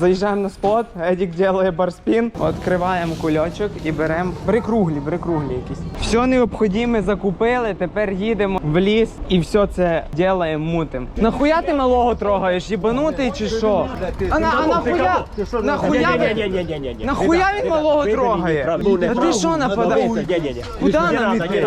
Заїжджаємо на спот, Едік робить барспін, відкриваємо кульочок і беремо. Бери круглі, бери круглі якісь. Все необхідне закупили, тепер їдемо в ліс і все це робимо мутим. Нахуя ти малого трогаєш? Їбанутий чи що? А, на, а нахуя? Нахуя? ви- Нахуя він малого трогає? Та ти що нападаєш? Куди нам іти?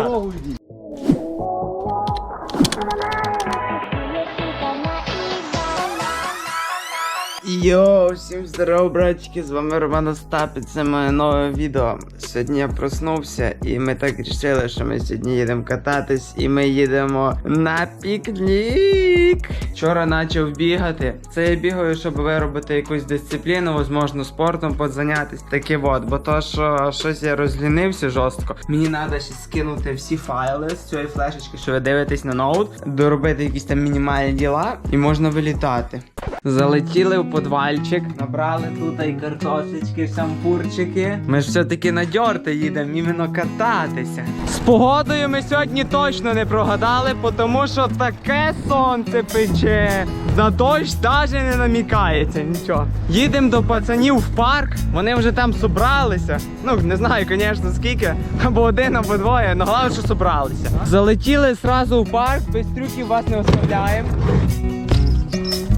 Йоу, всім здорово, братчики, з вами Роман Остапець, це моє нове відео. Сьогодні я проснувся і ми так рішили, що ми сьогодні їдемо кататись і ми їдемо на пікнік. Вчора почав бігати. Це я бігаю, щоб виробити якусь дисципліну, можливо, спортом позайнятися. Таке от, бо то, що щось я розлінився жорстко. Мені треба ще скинути всі файли з цієї флешечки, що ви дивитесь на ноут, доробити якісь там мінімальні діла, і можна вилітати. Залетіли в подвальчик, набрали тут і картошечки, шампурчики. Ми ж все-таки на дьорти їдемо, іменно кататися. З погодою ми сьогодні точно не прогадали, тому що таке сонце пече. На дощ навіть не намікається нічого. Їдемо до пацанів в парк, вони вже там собралися. Ну, не знаю, звісно, скільки, або один, або двоє, але головне, що собралися. Залетіли зразу в парк, без трюків вас не оставляємо.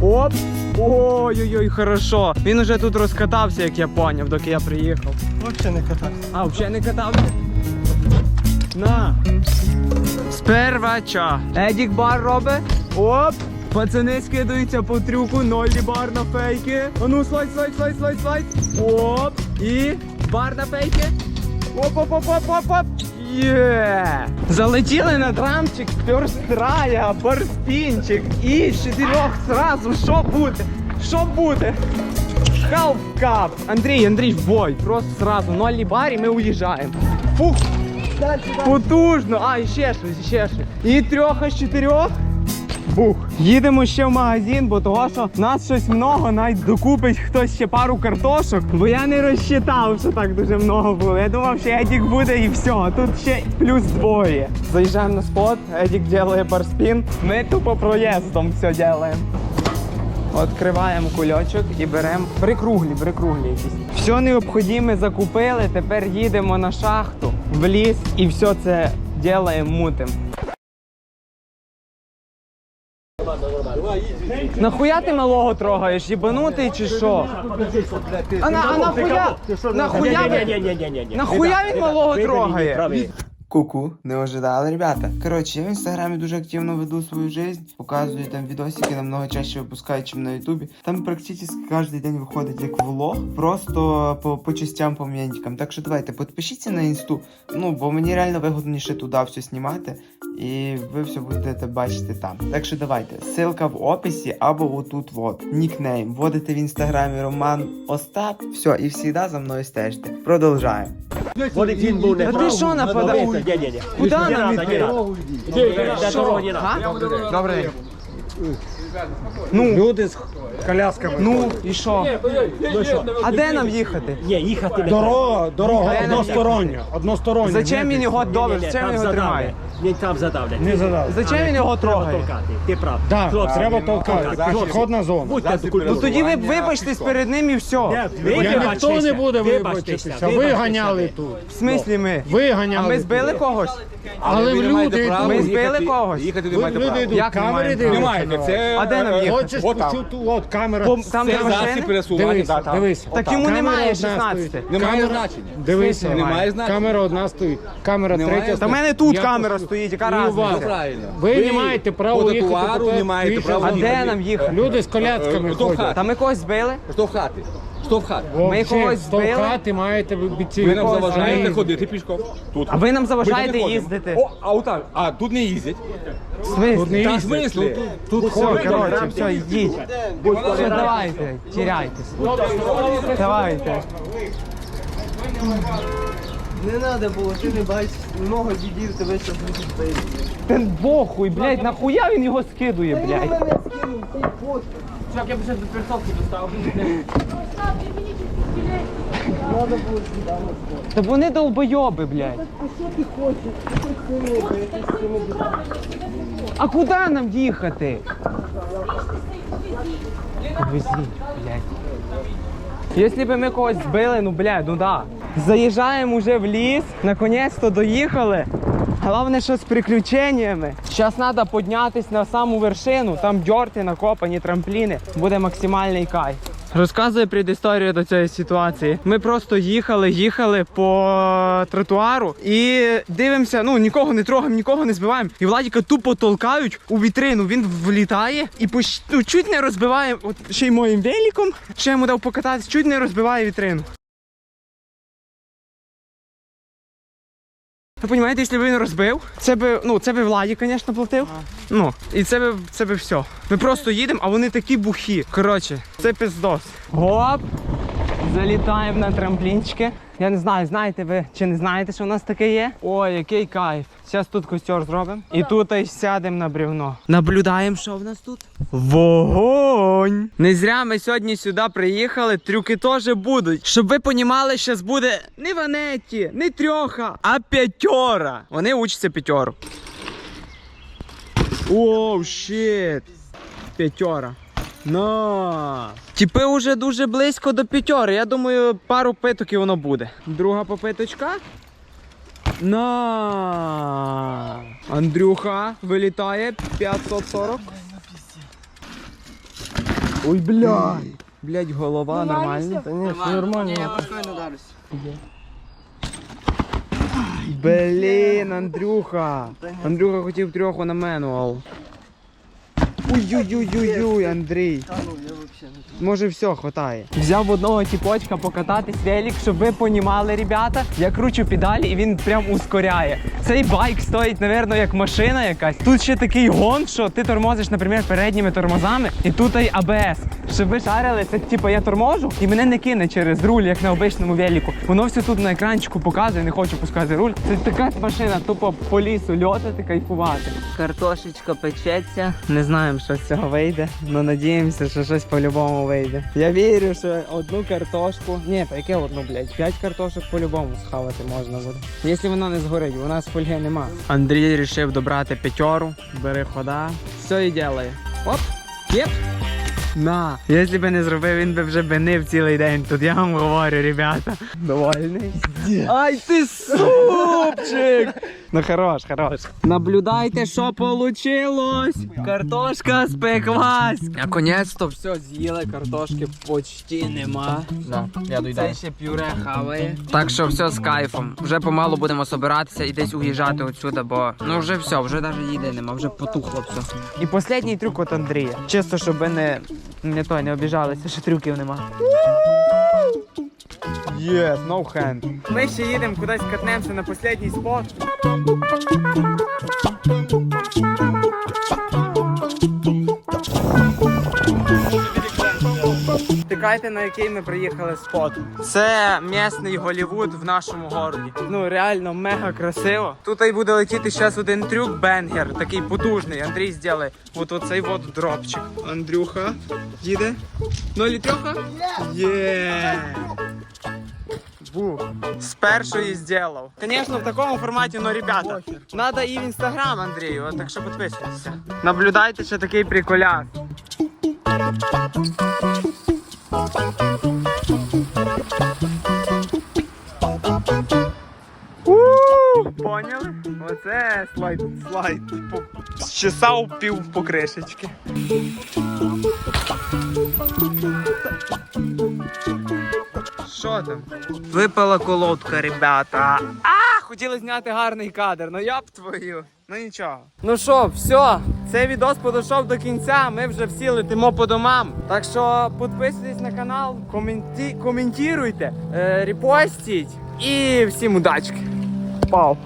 Оп! Ой-ой-ой, хорошо. Він уже тут розкатався, як я поняв, доки я приїхав. Вообще не катався. А, взагалі не катався? На. Спервача. Едік бар робить. Оп! Пацани скидаються по трюку, нолі бар на фейки. А ну слайд, слайд, слайд, слайд, слайд. Оп! І бар на фейки. Оп, Є! Залетіли на драмчик, перстрая, барспінчик і з чотирьох зразу. Що буде? Що буде? Халф кап. Андрій, Андрій, в бой. Просто зразу, Ноль бар і ми уїжджаємо. Фух. Потужно. А, і ще щось, ще щось. І трьох із чотирьох. Бух. Їдемо ще в магазин, бо того, що нас щось много, навіть докупить хтось ще пару картошок, бо я не розчитав, що так дуже много було. Я думав, що Едік буде і все. Тут ще плюс двоє. Заїжджаємо на спот, Едік робить барспін. Ми тупо проїздом все робимо. Відкриваємо кульочок і беремо прикруглі, прикруглі якісь. Все необхідне закупили, тепер їдемо на шахту, в ліс і все це робимо мутим. Нахуя ти малого трогаєш? Їбанутий чи що? А, на, а нахуя? Нахуя, нахуя він малого трогає? Ку-ку, не ожидали, ребята. Коротше, я в інстаграмі дуже активно веду свою жизнь, показую там відосики, намного чаще випускаю, ніж на Ютубі. Там практично кожен день виходить як влог, просто по, по частям, по моментикам. Так що давайте, підпишіться на інсту. Ну, бо мені реально вигодніше туди все знімати, і ви все будете бачити там. Так що давайте, ссылка в описі або отут вот. Нікнейм. Вводите в інстаграмі Роман Остап. Все, і всіда за мною стежте. Продовжаємо. Вони він був не Та ти що ні. Куди нам іти? надо. Ну, Люди з колясками. ну і що? А де нам їхати? Ні, їхати не Дорога, дорога Ні, одностороння. Одностороння. Зачем він його добре? Зачем він його тримає? Він там задавлять. Не задав. Зачем він його трогає? Толкати. Ти прав. Так, Хлопці, треба толкати. Хлопці, Пішохідна зона. Будьте Ну тоді ви вибачтесь перед ним і все. Я ніхто не буде вибачитися. Ви ганяли тут. В смислі ми? Ви А ганяли. ми тут. збили когось? Але люди права Ми збили когось? Їхати не маєте Люди права. йдуть, Як камери маємо дивляться. Немає, на вас. це А де нам їхати? Хочеш От почути, от камера. По- Там де засіб машини? пересування. Дивись, да, там. дивись. Так йому Камера немає одна 16. стоїть. Немає Камера- значення. Дивися. Немає значення. Камера одна стоїть. Камера Немає третя. Та в мене тут Я камера стоїть, яка. Ну, разниця? правильно. Ви не маєте права їхати тротуару не маєте більше права А де нам їхати? Люди з колясками Е, в ходять. Та ми когось збили? Що в хати? Що в хати? Ми когось збили? Стовкати маєте бійці. Ви нам заважаєте ходити пішком. Тут. А ви нам заважаєте Ми ходимо. їздити? О, а отак. А тут не їздять. В не Та в смислі? Тут Все, ходять. коротше, все, йдіть. Все, давайте, тіряйтесь. Давайте. Не треба було, ти не бачиш, много дідів тебе зараз будуть бити. Та похуй, блядь, нахуя він його скидує, блядь? мене скинув, ти фотку. Чувак, я б зараз до перцовки достав. Треба було сюди на. Та вони долбойоби, блядь. А що ти хочеш? Ти хоч цими дітьми. А куди нам їхати? Повезіть, блядь. Якщо б ми когось збили, ну бля, ну да. Заїжджаємо вже в ліс, наконець-то доїхали. Головне, що з приключеннями. Зараз треба піднятися на саму вершину, там дьорти накопані, трампліни. Буде максимальний кайф. Розказую предісторію до цієї ситуації. Ми просто їхали, їхали по тротуару і дивимося, ну нікого не трогаємо, нікого не збиваємо. І Владіка тупо толкають у вітрину. Він влітає і по ну, чуть не розбиває. От ще й моїм великом, ще йому дав покататись, чуть не розбиває вітрину. Ви розумієте, якщо б він розбив, це би, ну, це би Владі, звісно, платив. Ну, і це би, це би все. Ми просто їдемо, а вони такі бухі. Коротше, це пиздос. Гоп! Залітаємо на трамплінчики. Я не знаю, знаєте ви чи не знаєте, що у нас таке є? Ой, який кайф. Зараз тут костер зробимо. І тут й сядемо на бревно. Наблюдаємо, що в нас тут. Вогонь! Не зря ми сьогодні сюди приїхали, трюки теж будуть. Щоб ви понімали, зараз буде не ванеті, не трьоха, а п'ятьора. Вони учаться п'ятьору. Оу, щит. П'ятьора. На. Тіпи вже дуже близько до п'ятьори. Я думаю, пару питок і воно буде. Друга попиточка. На. Андрюха вилітає 540. Ой, блядь. Блядь, голова нормальна. Та ні, все нормально. Я спокійно дарусь. Блін, Андрюха. Андрюха хотів трьоху на менуал. Ой-ой-ой-ой-ой, Андрій. Та ну, я взагалі не Може все, хватає. Взяв одного тіпочка покататись велик, щоб ви понімали, ребята. Я кручу педалі і він прям ускоряє. Цей байк стоїть, напевно, як машина якась. Тут ще такий гон, що ти тормозиш, наприклад, передніми тормозами, і тут і АБС. Щоб ви шарили, це типу я торможу і мене не кине через руль, як на обичному велику. Воно все тут на екранчику показує, не хочу пускати руль. Це така машина, тупо по лісу льотати, кайфувати. Картошечка печеться. Не знаємо, що з цього вийде, але надіємося, що щось по-любому вийде. Я вірю, що одну картошку. Ні, та яке одну, блядь? П'ять картошок по-любому схавати можна буде. Якщо вона не згорить, у нас фольги нема. Андрій вирішив добрати п'ятеру, бери хода. Все і ділає. Оп! Єп! На, якщо б не зробив, він би вже бенив цілий день. Тут я вам говорю, ребята. Довольний? Ай ти супчик! Ну хорош, хорош. Наблюдайте, що получилось. Картошка спеклась. Наконець-то все з'їли, картошки почти нема. Да, я Це ще пюре хаває. Так що все з кайфом. Вже помалу будемо собиратися і десь уїжджати отсюди, бо ну вже все, вже навіть їди нема, вже потухло все. І останній трюк от Андрія. Чисто, щоб ви не, не той не обіжалися, що трюків нема. Yes, no hand. Ми ще їдемо кудись катнемося на останній спот. Тикайте, на який ми приїхали спот. Це місний Голівуд в нашому городі. Ну реально мега красиво. Тут і буде летіти зараз один трюк бенгер, такий потужний. Андрій зробить. От оцей от дропчик. Андрюха їде. Ну літрьоха? Є. Бух. З першої зробив. Звісно, в такому форматі, ну, ребята, надо і в інстаграм Андрію, так що підписуйтеся. Наблюдайте ще такий приколяк. Поняли? Оце слайд, слайд. Щесав пів покришечки. Що там? Випала колодка, ребята. А, хотіли зняти гарний кадр, ну я б твою. Ну нічого. Ну що, все, цей відос подійшов до кінця. Ми вже всі летимо по домам. Так що підписуйтесь на канал, коменті... коментуйте, е, репостіть і всім удачки. Пау.